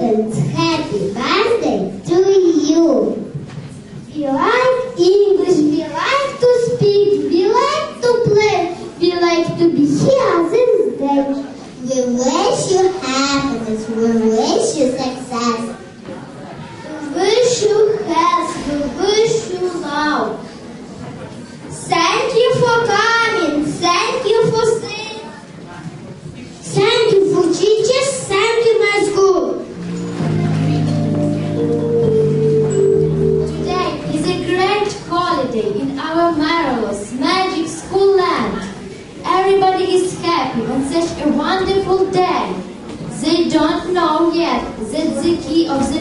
students. Happy birthday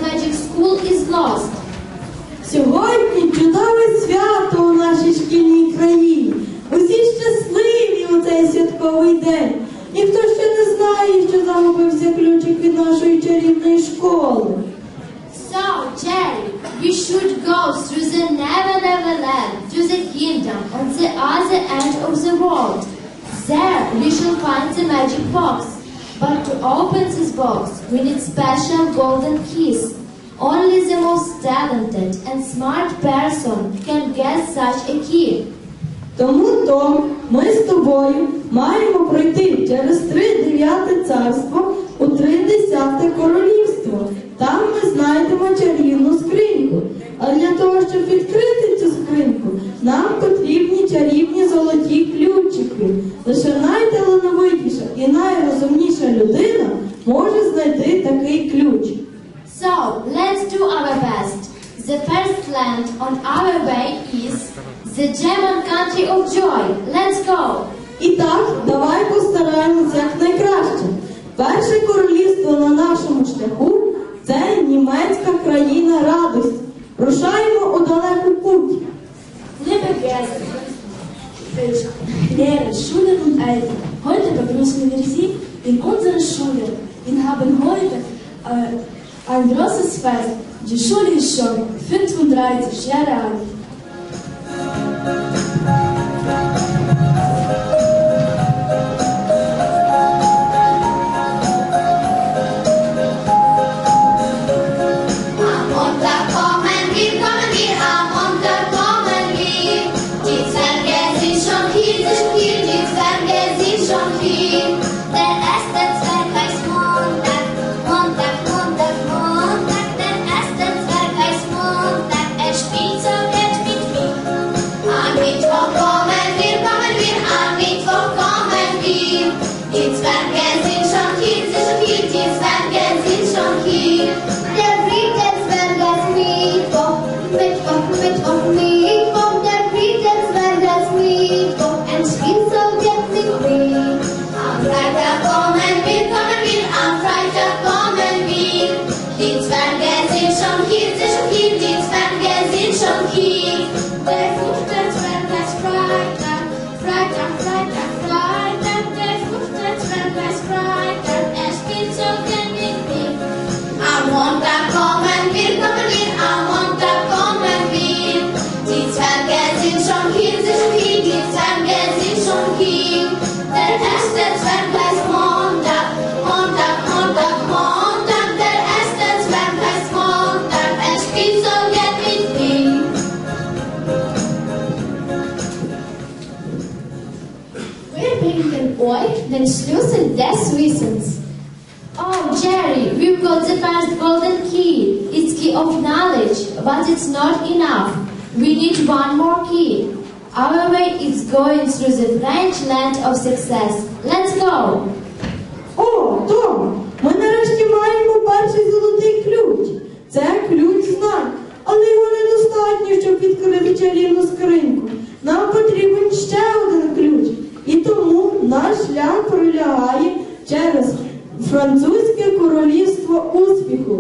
magic school is lost. Сьогодні чудове свято у нашій шкільній країні. Усі щасливі у цей святковий день. Ніхто ще не знає, що загубився ключик від нашої чарівної школи. So, Jerry, we should go through the never never land to the kingdom on the other end of the world. There we shall find the magic box. But to open this box, we need special golden keys. Only the most talented and smart person can get such a key. Тому то ми з тобою маємо пройти через три дев'яте царство у три десяте королівство. Там ми знайдемо чарівну скриньку. А для того, щоб відкрити цю скриньку, нам потрібні чарівні золоті ключики. Лише Рушаємо у далеку путь. Liebe Gäste, Lehrer, Schüler und Eltern, heute begrüßen wir Sie in unserer Schule. Wir haben heute äh, ein großes Fest. Die Schule ist schon 35 Jahre alt. Den Schlüssel des Wissens. Oh, Jerry, we've got the first golden key. It's key of knowledge, but it's not enough. We need one more key. Our way is going through the French land of success. Let's go! О, Том, ми нарешті маємо перший золотий ключ. Це ключ знань, але його недостатньо, щоб відкрити чарівну скриньку. Нам потрібен ще один ключ. І тому наш шлях пролягає через французьке королівство успіху.